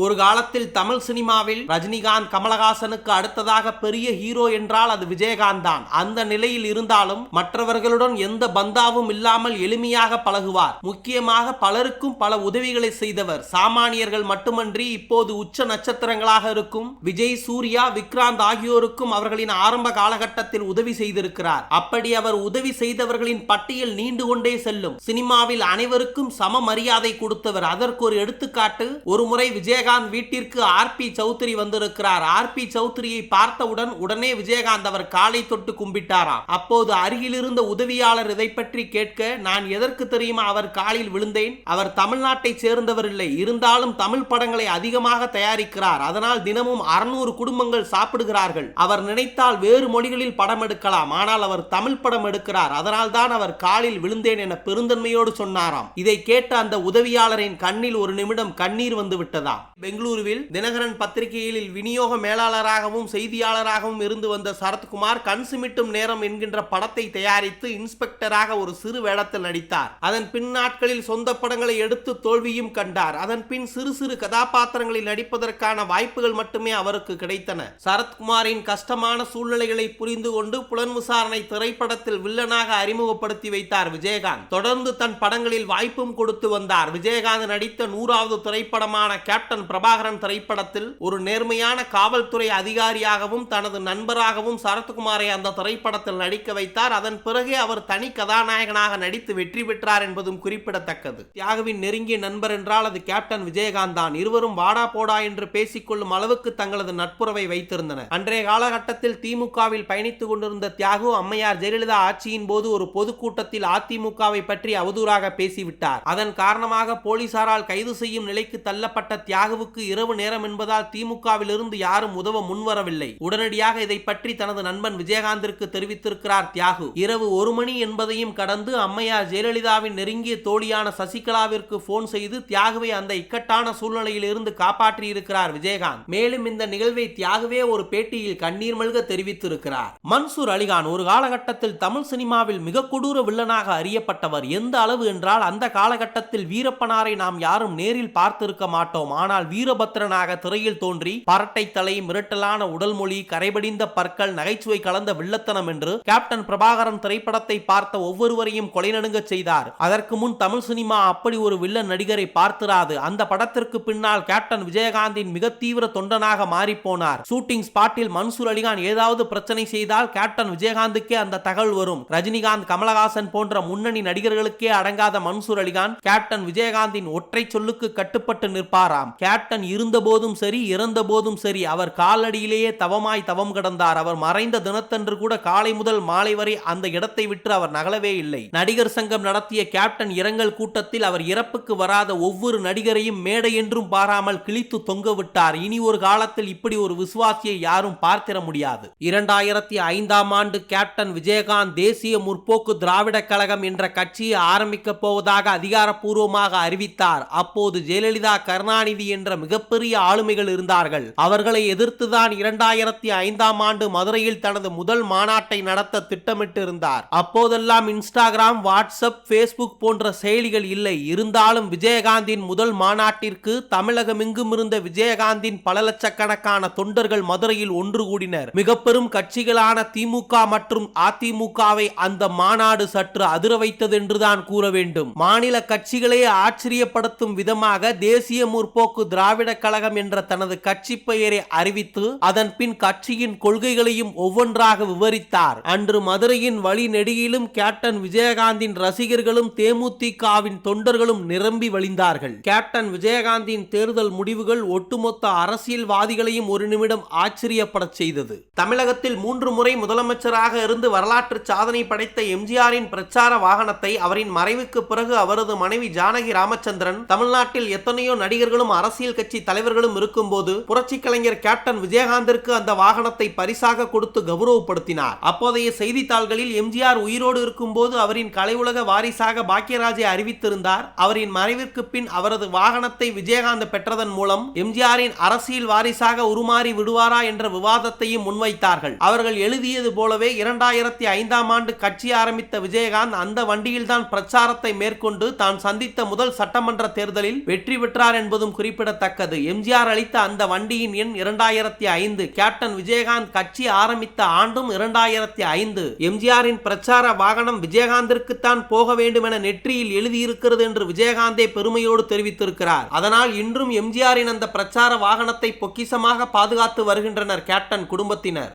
ஒரு காலத்தில் தமிழ் சினிமாவில் ரஜினிகாந்த் கமலஹாசனுக்கு அடுத்ததாக பெரிய ஹீரோ என்றால் அது விஜயகாந்த் தான். அந்த நிலையில் இருந்தாலும் மற்றவர்களுடன் எந்த பந்தாவும் இல்லாமல் எளிமையாக பழகுவார். முக்கியமாக பலருக்கும் பல உதவிகளை செய்தவர். சாமானியர்கள் மட்டுமன்றி இப்போது உச்ச நட்சத்திரங்களாக இருக்கும் விஜய் சூர்யா விக்ராந்த் ஆகியோருக்கும் அவர்களின் ஆரம்ப காலகட்டத்தில் உதவி செய்திருக்கிறார். அப்படி அவர் உதவி செய்தவர்களின் பட்டியல் நீண்டு கொண்டே செல்லும். சினிமாவில் அனைவருக்கும் சம மரியாதை கொடுத்தவர். அதற்கு ஒரு எடுத்துக்காட்டு ஒரு முறை விஜயகாந்த் வீட்டிற்கு ஆர் பி சௌத்ரி வந்திருக்கிறார். ஆர் பி சௌத்ரியை பார்த்தவுடன் உடனே விஜயகாந்த் அவர் காலை தொட்டு கும்பிட்டாராம். அப்போது அருகிலிருந்த உதவியாளர் இதை பற்றி கேட்க நான் எதற்கு தெரியுமா அவர் காலில் விழுந்தேன்? அவர் தமிழ்நாட்டை சேர்ந்தவர் இல்லை இருந்தாலும் தமிழ் படங்களை அதிகமாக தயாரிக்கிறார். அதனால் தினமும் அறுநூறு குடும்பங்கள் சாப்பிடுகிறார்கள். அவர் நினைத்தால் வேறு மொழிகளில் படம் எடுக்கலாம். ஆனால் அவர் தமிழ் படம் எடுக்கிறார். அதனால் தான் அவர் காலில் விழுந்தேன் என பெருந்தன்மையோடு சொன்னாராம். இதை கேட்ட அந்த உதவியாளரின் கண்ணில் ஒரு நிமிடம் கண்ணீர் வந்து விட்டதா பெங்களூருவில் தினகரன் பத்திரிகையில் விநியோக மேலாளராகவும் செய்தியாளராகவும் இருந்து வந்த சரத்குமார் கண் சிமிட்டும் நேரம் என்கின்ற படத்தை தயாரித்து இன்ஸ்பெக்டராக ஒரு சிறு வேடத்தில் நடித்தார். அதன் பின் நாட்களில் சொந்த படங்களை எடுத்து தோல்வியும் கண்டார். அதன் பின் சிறு சிறு கதாபாத்திரங்களில் நடிப்பதற்கான வாய்ப்புகள் மட்டுமே அவருக்கு கிடைத்தன. சரத்குமாரின் கஷ்டமான சூழ்நிலைகளை புரிந்து கொண்டு புலன் விசாரணை திரைப்படத்தில் வில்லனாக அறிமுகப்படுத்தி வைத்தார் விஜயகாந்த். தொடர்ந்து தன் படங்களில் வாய்ப்பும் கொடுத்து வந்தார். விஜயகாந்த் நடித்த நூறாவது திரைப்படமான கேப்டன் பிரபாகரன் திரைப்படத்தில் ஒரு நேர்மையான காவல்துறை அதிகாரியாகவும் தனது நண்பராகவும் சரத்குமாரை அந்த திரைப்படத்தில் நடிக்க வைத்தார். அதன் பிறகே அவர் தனி கதாநாயகனாக நடித்து வெற்றி பெற்றார் என்பதும் குறிப்பிடத்தக்கது. தியாகுவின் நெருங்கிய நண்பர் என்றால் அது கேப்டன் விஜயகாந்த் தான். இருவரும் வாடா போடா என்று பேசிக்கொள்ளும் அளவுக்கு தங்களது நட்புறவை வைத்திருந்தனர். அன்றைய காலகட்டத்தில் திமுகவில் பயணித்துக் கொண்டிருந்த தியாகு அம்மையார் ஜெயலலிதா ஆட்சியின் போது ஒரு பொதுக்கூட்டத்தில் அதிமுகவை பற்றி அவதூறாக பேசிவிட்டார். அதன் காரணமாக போலீசாரால் கைது செய்யும் நிலைக்கு தள்ளப்பட்ட தியாக ராகுவுக்கு இரவு நேரம் என்பதால் திமுகவிலிருந்து யாரும் உதவ முன்வரவில்லை. உடனடியாக இதை பற்றி தனது நண்பன் விஜயகாந்திற்கு தெரிவித்திருக்கிறார் தியாகு. இரவு ஒரு மணி என்பதையும் கடந்து அம்மையார் ஜெயலலிதாவின் நெருங்கிய தோழியான சசிகலாவிற்கு போன் செய்து தியாகுவை அந்த இக்கட்டான சூழ்நிலையில் இருந்து காப்பாற்றி இருக்கிறார் விஜயகாந்த். மேலும் இந்த நிகழ்வை தியாகுவே ஒரு பேட்டியில் கண்ணீர் மல்க தெரிவித்திருக்கிறார். மன்சூர் அலிகான் ஒரு காலகட்டத்தில் தமிழ் சினிமாவில் மிக கொடூர வில்லனாக அறியப்பட்டவர். எந்த அளவு என்றால் அந்த காலகட்டத்தில் வீரப்பனாரை நாம் யாரும் நேரில் பார்த்திருக்க மாட்டோம். ஆனால் வீரபத்ரனாக திரையில் தோன்றி பரட்டை தலை மிரட்டலான உடல் மொழி கரைபடிந்த பற்கள் நகைச்சுவை கலந்த வில்லத்தனம் என்று கேப்டன் பிரபாகரன் திரைப்படத்தை பார்த்த ஒவ்வொருவரையும் கொலை நடுங்கச் செய்தார். அதற்கு முன் தமிழ் சினிமா அப்படி ஒரு வில்லன் நடிகரை பார்த்திராது. அந்த படத்திற்கு பின்னால் கேப்டன் விஜயகாந்தின் மிக தீவிர தொண்டனாக மாறிப்போனார் ஷூட்டிங் ஸ்பாட்டில் மன்சூர் அலிகான் ஏதாவது பிரச்சனை செய்தால் கேப்டன் விஜயகாந்துக்கே அந்த தகவல் வரும். ரஜினிகாந்த் கமலஹாசன் போன்ற முன்னணி நடிகர்களுக்கே அடங்காத மன்சூர் அலிகான் கேப்டன் விஜயகாந்தின் ஒற்றை சொல்லுக்கு கட்டுப்பட்டு நிற்பாராம். கேப்டன் இருந்தபோதும் சரி இறந்த போதும் சரி அவர் காலடியிலேயே தவமாய் தவம் கிடந்தார். அவர் மறைந்த தினத்தன்று கூட காலை முதல் மாலை வரை அந்த இடத்தை விட்டு அவர் நகலவே இல்லை. நடிகர் சங்கம் நடத்திய கேப்டன் இரங்கல் கூட்டத்தில் அவர் இறப்புக்கு வராத ஒவ்வொரு நடிகரையும் மேடை என்றும் பாராமல் கிழித்து தொங்க விட்டார். இனி ஒரு காலத்தில் இப்படி ஒரு விசுவாசியை யாரும் பார்த்திட முடியாது. இரண்டாயிரத்தி ஐந்தாம் ஆண்டு கேப்டன் விஜயகாந்த் தேசிய முற்போக்கு திராவிட கழகம் என்ற கட்சியை ஆரம்பிக்கப் போவதாக அதிகாரப்பூர்வமாக அறிவித்தார். அப்போது ஜெயலலிதா கருணாநிதி என்ற மிகப்பெரிய ஆளுமைகள் இருந்தார்கள். அவர்களை எதிர்த்துதான் இரண்டாயிரத்தி ஐந்தாம் ஆண்டு மதுரையில் தனது முதல் மாநாட்டை நடத்த திட்டமிட்டு இருந்தார் அப்போதெல்லாம் இன்ஸ்டாகிராம் வாட்ஸ்அப் பேஸ்புக் போன்ற செயலிகள் இல்லை. இருந்தாலும் விஜயகாந்தின் முதல் மாநாட்டிற்கு தமிழகமெங்கும் இருந்த விஜயகாந்தின் பல லட்சக்கணக்கான தொண்டர்கள் மதுரையில் ஒன்று கூடினர். மிக பெரும் கட்சிகளான திமுக மற்றும் அதிமுகவை அந்த மாநாடு சற்று அதிர வைத்தது என்றுதான் கூற வேண்டும். மாநில கட்சிகளே ஆச்சரியப்படுத்தும் விதமாக தேசிய முற்போக்கு திராவிட கழகம் என்ற தனது கட்சி பெயரை அறிவித்து அதன் பின் கட்சியின் கொள்கைகளையும் ஒவ்வொன்றாக விவரித்தார். அன்று மதுரையின் வழிநெடியிலும் கேப்டன் விஜயகாந்தின் ரசிகர்களும் தேமுதிகவின் தொண்டர்களும் நிரம்பி வழிந்தார்கள். கேப்டன் விஜயகாந்தின் தேர்தல் முடிவுகள் ஒட்டுமொத்த அரசியல்வாதிகளையும் ஒரு நிமிடம் ஆச்சரியப்படச் செய்தது. தமிழகத்தில் மூன்று முறை முதலமைச்சராக இருந்து வரலாற்று சாதனை படைத்த எம்ஜிஆரின் பிரச்சார வாகனத்தை அவரின் மறைவுக்கு பிறகு அவரது மனைவி ஜானகி ராமச்சந்திரன் தமிழ்நாட்டில் எத்தனையோ நடிகர்களும் அரசியல் கட்சி தலைவர்களும் இருக்கும்போது புரட்சி கலைஞர் கேப்டன் விஜயகாந்திற்கு அந்த வாகனத்தை பரிசாக கொடுத்து கௌரவப்படுத்தினார். அப்போதைய செய்தித்தாள்களில் எம்ஜிஆர் உயிரோடு இருக்கும்போது அவரின் கலை உலக வாரிசாக பாக்கியராஜை அறிவித்திருந்தார். அவரின் மறைவிற்கு பின் அவரது வாகனத்தை விஜயகாந்த் பெற்றதன் மூலம் எம்ஜிஆரின் அரசியல் வாரிசாக உருமாறி விடுவாரா என்ற விவாதத்தையும் முன்வைத்தார்கள். அவர்கள் எழுதியது போலவே இரண்டாயிரத்தி ஐந்தாம் ஆண்டு கட்சி ஆரம்பித்த விஜயகாந்த் அந்த வண்டியில்தான் பிரச்சாரத்தை மேற்கொண்டு தான் சந்தித்த முதல் சட்டமன்ற தேர்தலில் வெற்றி பெற்றார் என்பதும் குறிப்பிட குறிப்பிடத்தக்கது. எம்ஜிஆர் அளித்த அந்த வண்டியின் எண் இரண்டாயிரத்தி ஐந்து. கேப்டன் விஜயகாந்த் கட்சி ஆரம்பித்த ஆண்டும் இரண்டாயிரத்தி ஐந்து. எம்ஜிஆரின் பிரச்சார வாகனம் விஜயகாந்திற்குத்தான் போக வேண்டும் என நெற்றியில் எழுதியிருக்கிறது என்று விஜயகாந்தே பெருமையோடு தெரிவித்திருக்கிறார். அதனால் இன்றும் எம்ஜிஆரின் அந்த பிரச்சார வாகனத்தை பொக்கிசமாக பாதுகாத்து வருகின்றனர் கேப்டன் குடும்பத்தினர்.